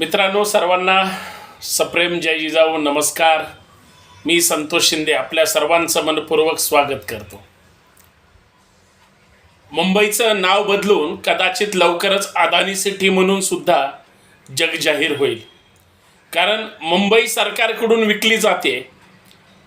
मित्रांनो सर्वांना सप्रेम जय जिजाऊ नमस्कार. मी संतोष शिंदे आपल्या सर्वांचं मनपूर्वक स्वागत करतो. मुंबईचं नाव बदलून कदाचित लवकरच अदानी सिटी म्हणून सुद्धा जग जाहीर होईल. कारण मुंबई सरकारकडून विकली जाते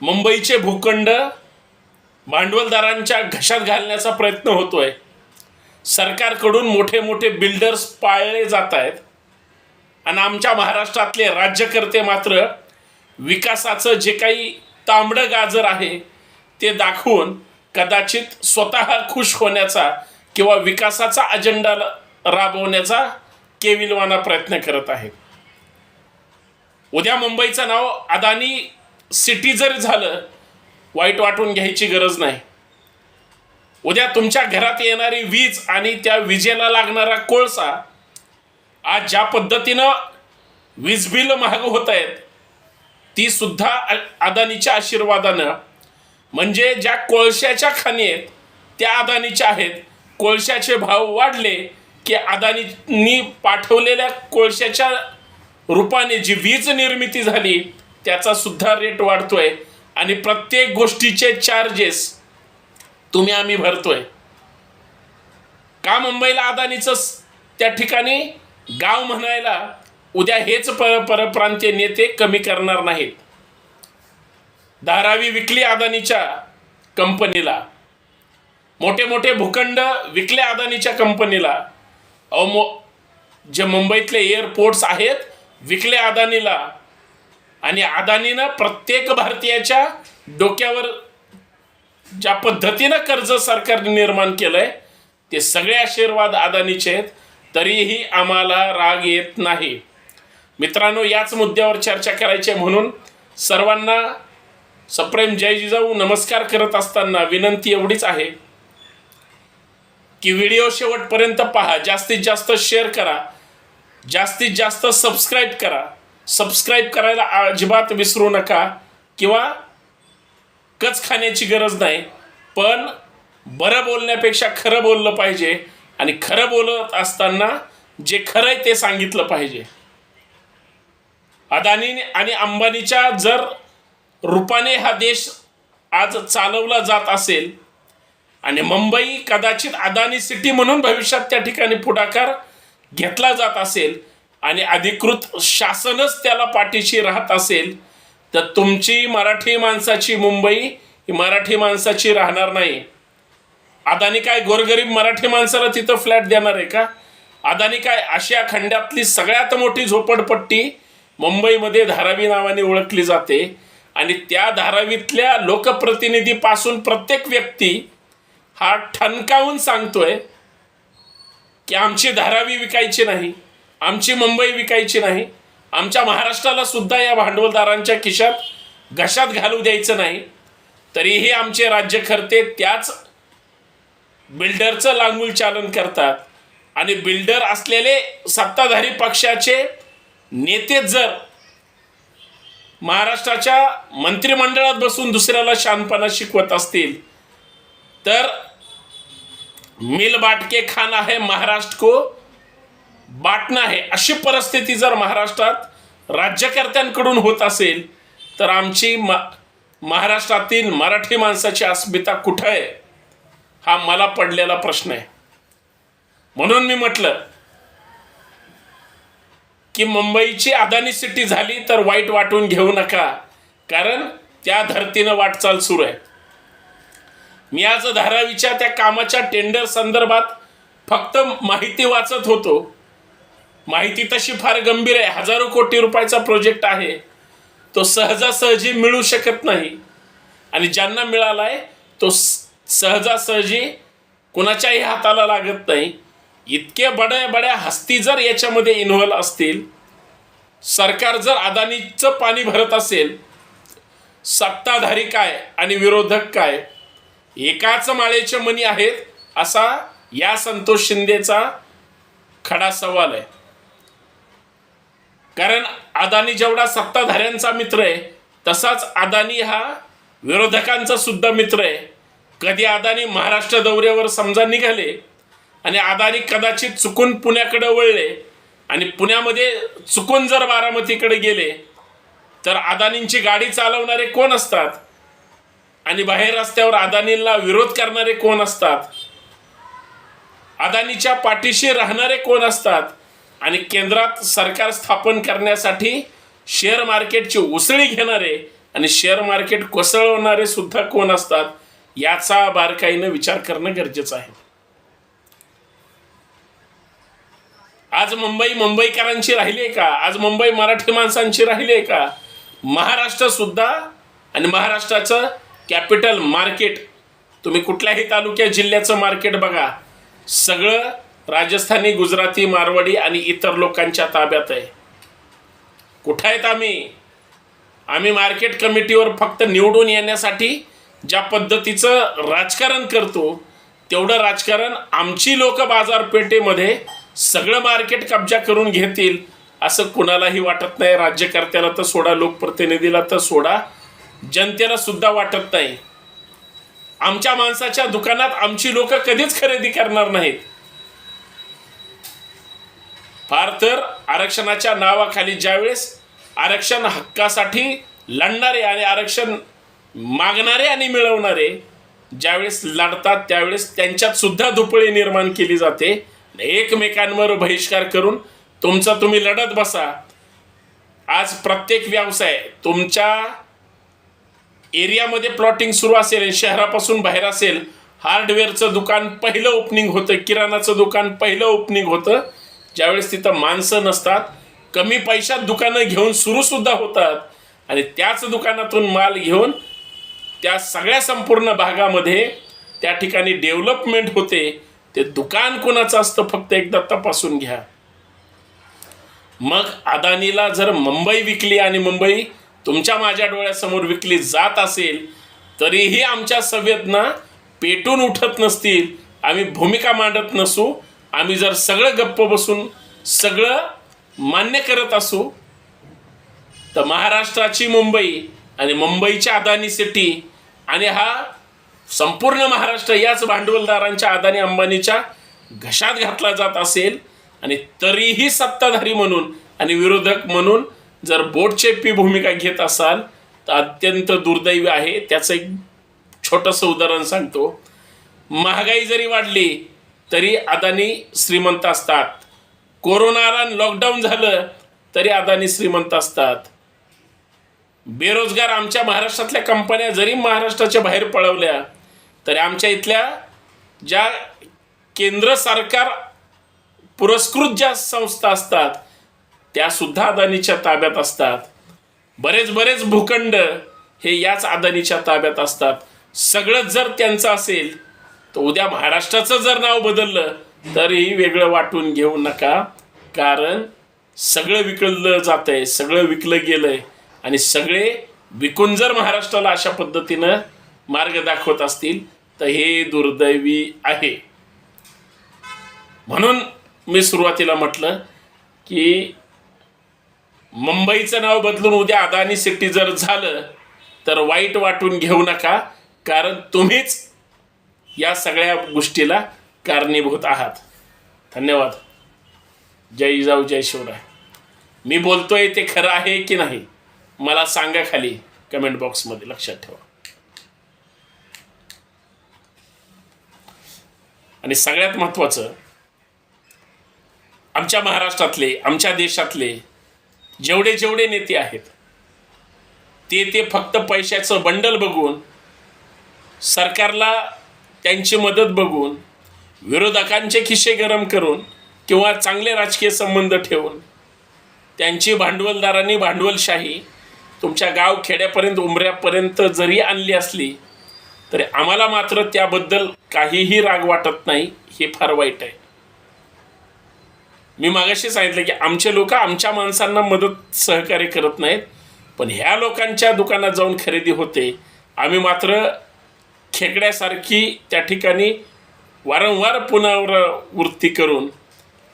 मुंबईचे भूखंड भांडवलदारांच्या घशात घालण्याचा प्रयत्न होतोय. सरकारकडून मोठे मोठे बिल्डर्स पाळले जात आहेत. आणि आमच्या महाराष्ट्रातले राज्यकर्ते मात्र विकासाचं जे काही तांबडं गाजर आहे ते दाखवून कदाचित स्वतः खुश होण्याचा किंवा विकासाचा अजेंडा राबवण्याचा केविलवाना प्रयत्न करत आहे उद्या मुंबईचं नाव अदानी सिटी जरी झालं वाईट वाटून घ्यायची गरज नाही. उद्या तुमच्या घरात येणारी वीज आणि त्या विजेला लागणारा कोळसा आज ज्या पद्धतीनं वीज बिल महाग होत आहेत ती सुद्धा अदानीच्या आशीर्वादानं. म्हणजे ज्या कोळशाच्या खाणी आहेत त्या अदानीच्या आहेत. कोळशाचे भाव वाढले की अदानीनी पाठवलेल्या कोळशाच्या रूपाने जी वीज निर्मिती झाली त्याचा सुद्धा रेट वाढतोय. आणि प्रत्येक गोष्टीचे चार्जेस तुम्ही आम्ही भरतोय. का मुंबईला अदानीचं त्या ठिकाणी गाव म्हणायला उद्या हेच पर परप्रांतीय नेते कमी करणार नाहीत. धारावी विकली अदानीच्या कंपनीला. मोठे मोठे भूखंड विकले अदानीच्या कंपनीला. अहो मो जे मुंबईतले एअरपोर्ट्स आहेत विकले अदानीला. आणि अदानीनं प्रत्येक भारतीयाच्या डोक्यावर ज्या पद्धतीनं कर्ज सरकारने निर्माण केलंय ते सगळे आशीर्वाद अदानीचे आहेत. तरीही आम्हाला राग येत नाही. मित्रांनो याच मुद्द्यावर चर्चा करायची आहे म्हणून सर्वांना सप्रेम जय जिजाऊ नमस्कार करत असताना विनंती एवढीच आहे की व्हिडिओ शेवटपर्यंत पहा जास्तीत जास्त शेअर करा जास्तीत जास्त सबस्क्राईब करा. सबस्क्राईब करायला अजिबात विसरू नका किंवा कच खाण्याची गरज नाही. पण बरं बोलण्यापेक्षा खरं बोललं पाहिजे. आणि खरं बोलत असताना जे खरं आहे ते सांगितलं पाहिजे. अदानी आणि अंबानीच्या जर रूपाने हा देश आज चालवला जात असेल आणि मुंबई कदाचित अदानी सिटी म्हणून भविष्यात त्या ठिकाणी पुढाकार घेतला जात असेल आणि अधिकृत शासनच त्याला पाठीशी राहत असेल तर तुमची मराठी माणसाची मुंबई ही मराठी माणसाची राहणार नाही. अदानी काय गोरगरीब मराठी माणसाला तिथं फ्लॅट देणार आहे का? अदानी काय आशिया खंडातली सगळ्यात मोठी झोपडपट्टी मुंबईमध्ये धारावी नावाने ओळखली जाते आणि त्या धारावीतल्या लोकप्रतिनिधीपासून प्रत्येक व्यक्ती हा ठणकावून सांगतोय की आमची धारावी विकायची नाही आमची मुंबई विकायची नाही आमच्या महाराष्ट्राला सुद्धा या भांडवलदारांच्या खिशात घशात घालू द्यायचं नाही तरीही आमचे राज्यकर्ते त्याच बिल्डरचं लांगूल चालन करतात. आणि बिल्डर असलेले सत्ताधारी पक्षाचे नेते जर महाराष्ट्राच्या मंत्रिमंडळात बसून दुसऱ्याला शानपणा शिकवत असतील तर मिल बाटके खाना है महाराष्ट्र को बाटणं आहे. अशी परिस्थिती जर महाराष्ट्रात राज्यकर्त्यांकडून होत असेल तर आमची म महाराष्ट्रातील मराठी माणसाची अस्मिता कुठं आहे? हा मला पडलेला प्रश्न आहे. म्हणून मी म्हटलं की मुंबईची अदानी सिटी झाली तर वाईट वाटून घेऊ नका कारण त्या धर्तीनं वाटचाल सुरू आहे. मी आज धारावीच्या त्या कामाच्या टेंडर संदर्भात फक्त माहिती वाचत होतो. माहिती तशी फार गंभीर आहे. हजारो कोटी रुपयाचा प्रोजेक्ट आहे. तो सहजासहजी मिळू शकत नाही. आणि ज्यांना मिळाला आहे तो सहजासहजी कुणाच्याही हाताला लागत नाही. इतके बड्या बड्या हस्ती जर याच्यामध्ये इन्व्हॉल्व असतील सरकार जर अदानीचं पाणी भरत असेल सत्ताधारी काय आणि विरोधक काय एकाच माळेच्या मनी आहेत असा या संतोष शिंदेचा खडा सवाल आहे. कारण अदानी जेवढा सत्ताधाऱ्यांचा मित्र आहे तसाच अदानी हा विरोधकांचा सुद्धा मित्र आहे. कधी अदानी महाराष्ट्र दौऱ्यावर समजा निघाले आणि अदानी कदाचित चुकून पुण्याकडे वळले आणि पुण्यामध्ये चुकून जर बारामतीकडे गेले तर अदानींची गाडी चालवणारे कोण असतात? आणि बाहेर रस्त्यावर अदानींना विरोध करणारे कोण असतात? अदानीच्या पाठीशी राहणारे कोण असतात? आणि केंद्रात सरकार स्थापन करण्यासाठी शेअर मार्केटची उसळी घेणारे आणि शेअर मार्केट कोसळवणारे सुद्धा कोण असतात? याचा बारकाईनं विचार करणं गरजेचं आहे. आज मुंबई मुंबईकरांची राहिली आहे का? आज मुंबई मराठी माणसांची राहिली आहे का? महाराष्ट्र सुद्धा आणि महाराष्ट्राचं कॅपिटल मार्केट तुम्ही कुठल्याही तालुक्या जिल्ह्याचं मार्केट बघा. सगळं राजस्थानी गुजराती मारवाडी आणि इतर लोकांच्या ताब्यात आहे. कुठं आहेत आम्ही? आम्ही मार्केट कमिटीवर फक्त निवडून येण्यासाठी ज्या पद्धतीचं राजकारण करतो तेवढं राजकारण आमची लोक बाजारपेठेमध्ये सगळं मार्केट कब्जा करून घेतील असं कुणालाही वाटत नाही. राज्यकर्त्याला तर सोडा लोकप्रतिनिधीला तर सोडा. जनतेला सुद्धा वाटत नाही. आमच्या माणसाच्या दुकानात आमची लोक कधीच खरेदी करणार नाहीत. फार तर आरक्षणाच्या नावाखाली ज्यावेळेस आरक्षण हक्कासाठी लढणारे आणि आरक्षण मागणारे आणि मिळवणारे ज्यावेळेस लढतात त्यावेळेस त्यांच्यात सुद्धा दुपळी निर्माण केली जाते. एकमेकांवर बहिष्कार करून तुमचा तुम्ही लढत बसा. आज प्रत्येक व्यवसाय तुमच्या एरियामध्ये प्लॉटिंग सुरू असेल शहरापासून बाहेर असेल हार्डवेअरचं दुकान पहिलं ओपनिंग होतं किराणाचं दुकान पहिलं ओपनिंग होतं. ज्यावेळेस तिथं माणसं नसतात कमी पैशात दुकानं घेऊन सुरू सुद्धा होतात. आणि त्याच दुकानातून माल घेऊन त्या सगळ्या संपूर्ण भागामध्ये त्या ठिकाणी डेव्हलपमेंट होते. ते दुकान कोणाचं असतं फक्त एकदा तपासून घ्या. मग अदानीला जर मुंबई विकली आणि मुंबई तुमच्या माझ्या डोळ्यासमोर विकली जात असेल तरीही आमच्या संवेदना पेटून उठत नसतील. आम्ही भूमिका मांडत नसू. आम्ही जर सगळं गप्प बसून सगळं मान्य करत असू तर महाराष्ट्राची मुंबई आणि मुंबईच्या अदानी सिटी आणि हा संपूर्ण महाराष्ट्र याच भांडवलदारांच्या अदानी अंबानीच्या घशात घातला जात असेल आणि तरीही सत्ताधारी म्हणून आणि विरोधक म्हणून जर बोटचेपी भूमिका घेत असाल तर अत्यंत दुर्दैवी आहे. त्याचं एक छोटंसं उदाहरण सांगतो. महागाई जरी वाढली तरी अदानी श्रीमंत असतात. कोरोना लॉकडाऊन झालं तरी अदानी श्रीमंत असतात. बेरोजगार आमच्या महाराष्ट्रातल्या कंपन्या जरी महाराष्ट्राच्या बाहेर पळवल्या तरी आमच्या इथल्या ज्या केंद्र सरकार पुरस्कृत ज्या संस्था असतात त्या सुद्धा अदानीच्या ताब्यात असतात. बरेच बरेच भूखंड हे याच अदानीच्या ताब्यात असतात. सगळंच जर त्यांचं असेल तर उद्या महाराष्ट्राचं जर नाव बदललं तरीही वेगळं वाटून घेऊ नका. कारण सगळं विकलं जात आहे सगळं विकलं गेलं आहे आणि सगळे विकून जर महाराष्ट्राला अशा पद्धतीनं मार्ग दाखवत असतील तर हे दुर्दैवी आहे. म्हणून मी सुरुवातीला म्हटलं की मुंबईचं नाव बदलून उद्या अदानी सिटी जर झालं तर वाईट वाटून घेऊ नका कारण तुम्हीच या सगळ्या गोष्टीला कारणीभूत आहात. धन्यवाद. जय जाऊ जय शिवराय. मी बोलतोय ते खरं आहे की नाही? मला सांगा खाली कमेंट बॉक्समध्ये लक्षात ठेवा. आणि सगळ्यात महत्त्वाचं आमच्या महाराष्ट्रातले आमच्या देशातले जेवढे जेवढे नेते आहेत ते ते फक्त पैशाचं बंडल बघून सरकारला त्यांची मदत बघून विरोधकांचे खिसे गरम करून किंवा चांगले राजकीय संबंध ठेवून त्यांची भांडवलदारांनी भांडवलशाही तुमच्या गाव खेड्यापर्यंत उमऱ्यापर्यंत जरी आणली असली तरी आम्हाला मात्र त्याबद्दल काहीही राग वाटत नाही. हे फार वाईट आहे. मी मागाशी सांगितलं की आमचे लोक आमच्या माणसांना मदत सहकार्य करत नाहीत पण ह्या लोकांच्या दुकानात जाऊन खरेदी होते. आम्ही मात्र खेकड्यासारखी त्या ठिकाणी वारंवार पुनरावृत्ती करून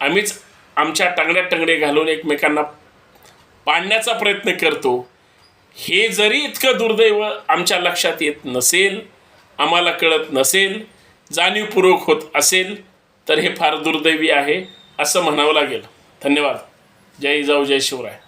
आम्हीच आमच्या टांगड्या टंगडे घालून एकमेकांना पाडण्याचा प्रयत्न करतो. हे जरी इतकं दुर्दैव आमच्या लक्षात येत नसेल आम्हाला कळत नसेल जाणीवपूर्वक होत असेल तर हे फार दुर्दैवी आहे असं म्हणावं लागेल. धन्यवाद. जय जाऊ जय शिवराय.